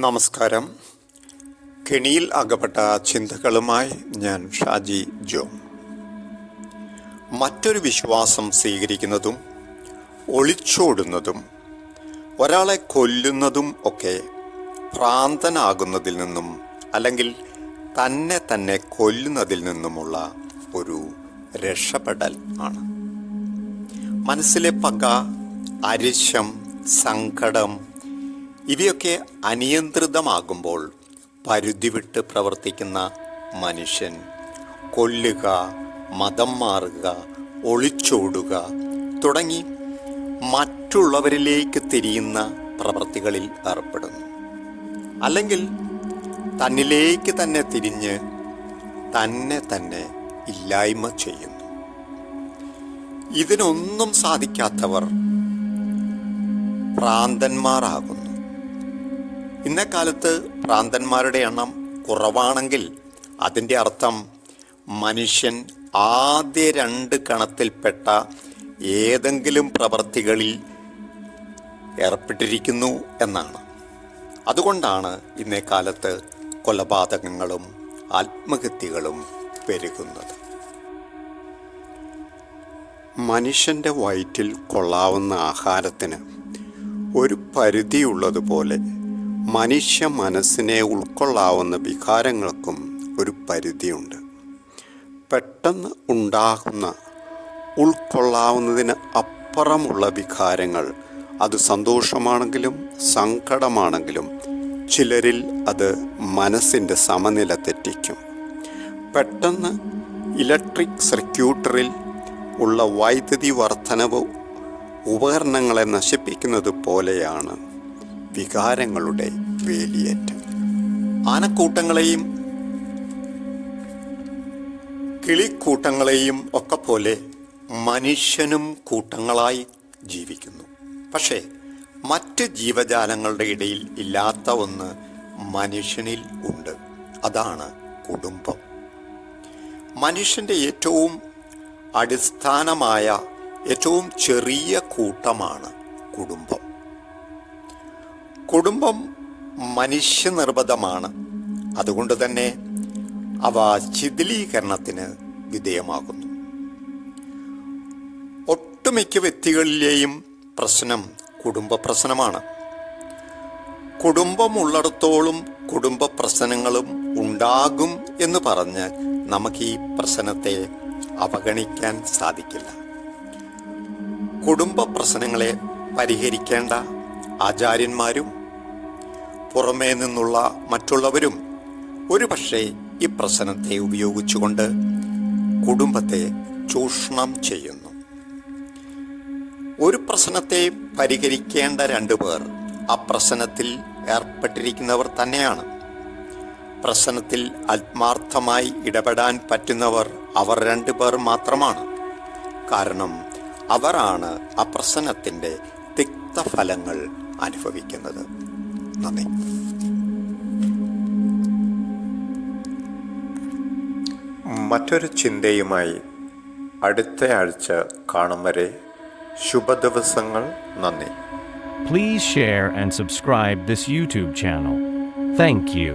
നമസ്കാരം. കെണിയിൽ അകപ്പെട്ട ചിന്തകളുമായി ഞാൻ ഷാജി ജോ. മറ്റൊരു വിശ്വാസം സ്വീകരിക്കുന്നതും ഒളിച്ചോടുന്നതും ഒരാളെ കൊല്ലുന്നതും ഒക്കെ ഭ്രാന്തനാകുന്നതിൽ നിന്നും അല്ലെങ്കിൽ തന്നെ തന്നെ കൊല്ലുന്നതിൽ നിന്നുമുള്ള ഒരു രക്ഷപ്പെടൽ ആണ്. മനസ്സിലെ പക അരിശം സങ്കടം ഇവയൊക്കെ അനിയന്ത്രിതമാകുമ്പോൾ പരിധി വിട്ട് പ്രവർത്തിക്കുന്ന മനുഷ്യൻ. കൊല്ലുക മതം മാറുക ഒളിച്ചോടുക തുടങ്ങി മറ്റുള്ളവരിലേക്ക് തിരിയുന്ന പ്രവൃത്തികളിൽ ഏർപ്പെടുന്നു. അല്ലെങ്കിൽ തന്നിലേക്ക് തന്നെ തിരിഞ്ഞ് തന്നെ തന്നെ ഇല്ലായ്മ ചെയ്യുന്നു. ഇതിനൊന്നും സാധിക്കാത്തവർ ഭ്രാന്തന്മാരാകുന്നു ഇന്നക്കാലത്ത് പ്രാന്തന്മാരുടെ എണ്ണം കുറവാണെങ്കിൽ അതിന്റെ അർത്ഥം മനുഷ്യൻ ആദ്യ രണ്ട് കണത്തിൽപ്പെട്ട ഏതെങ്കിലും പ്രവർത്തികളിൽ ഏർപ്പെട്ടിരിക്കുന്നു എന്നാണ്. അതുകൊണ്ടാണ് ഇന്നേ കാലത്ത് കൊലപാതകങ്ങളും ആത്മഹത്യകളും പെരുകുന്നത്. മനുഷ്യന്റെ വയറ്റിൽ കൊള്ളാവുന്ന ആഹാരത്തിന് ഒരു പരിധിയുള്ളതുപോലെ മനുഷ്യ മനസ്സിനെ ഉൾക്കൊള്ളാവുന്ന വികാരങ്ങൾക്കും ഒരു പരിധിയുണ്ട്. പെട്ടെന്ന് ഉണ്ടാകുന്ന ഉൾക്കൊള്ളാവുന്നതിന് അപ്പുറമുള്ള വികാരങ്ങൾ അത് സന്തോഷമാണെങ്കിലും സങ്കടമാണെങ്കിലും ചിലരിൽ അത് മനസ്സിന്റെ സമനില തെറ്റിക്കും. പെട്ടെന്ന് ഇലക്ട്രിക് സർക്യൂട്ടറിൽ ഉള്ള വൈദ്യുതി വർധനവ് ഉപകരണങ്ങളെ നശിപ്പിക്കുന്നത് പോലെയാണ്. വികാരങ്ങളുടെ വേലിയേറ്റം. ആനക്കൂട്ടങ്ങളെയും കിളിക്കൂട്ടങ്ങളെയും ഒക്കെ പോലെ മനുഷ്യനും കൂട്ടങ്ങളായി ജീവിക്കുന്നു. പക്ഷേ മറ്റ് ജീവജാലങ്ങളുടെ ഇടയിൽ ഇല്ലാത്ത ഒന്ന് മനുഷ്യനിൽ ഉണ്ട്. അതാണ് കുടുംബം. മനുഷ്യന്റെ ഏറ്റവും അടിസ്ഥാനമായ ഏറ്റവും ചെറിയ കൂട്ടമാണ് കുടുംബം. കുടുംബം മനുഷ്യനിർബന്ധമാണ്. അതുകൊണ്ട് തന്നെ അവ ശിഥിലീകരണത്തിന് വിധേയമാകുന്നു. ഒട്ടുമിക്ക വ്യക്തികളിലെയും പ്രശ്നം കുടുംബ പ്രശ്നമാണ്. കുടുംബമുള്ളിടത്തോളം കുടുംബ പ്രശ്നങ്ങളും ഉണ്ടാകും എന്ന് പറഞ്ഞ് നമുക്ക് ഈ പ്രശ്നത്തെ അവഗണിക്കാൻ സാധിക്കില്ല. കുടുംബ പ്രശ്നങ്ങളെ പരിഹരിക്കേണ്ട ആചാര്യന്മാരും പുറമേ നിന്നുള്ള മറ്റുള്ളവരും ഒരുപക്ഷെ ഈ പ്രശ്നത്തെ ഉപയോഗിച്ചുകൊണ്ട് കുടുംബത്തെ ചൂഷണം ചെയ്യുന്നു. ഒരു പ്രശ്നത്തെ പരിഹരിക്കേണ്ട രണ്ടു പേർ ആ പ്രശ്നത്തിൽ ഏർപ്പെട്ടിരിക്കുന്നവർ തന്നെയാണ്. പ്രശ്നത്തിൽ ആത്മാർത്ഥമായി ഇടപെടാൻ പറ്റുന്നവർ അവർ രണ്ടു പേർ മാത്രമാണ്. കാരണം അവരാണ് ആ പ്രശ്നത്തിന്റെ തിക്തഫലങ്ങൾ അനുഭവിക്കുന്നത്. നന്ദി. മറ്റൊരു ചിന്തയുമായി അടുത്ത ആഴ്ച കാണും വരെ ശുഭദിവസങ്ങൾ നന്ദി. Please share and subscribe this YouTube channel thank you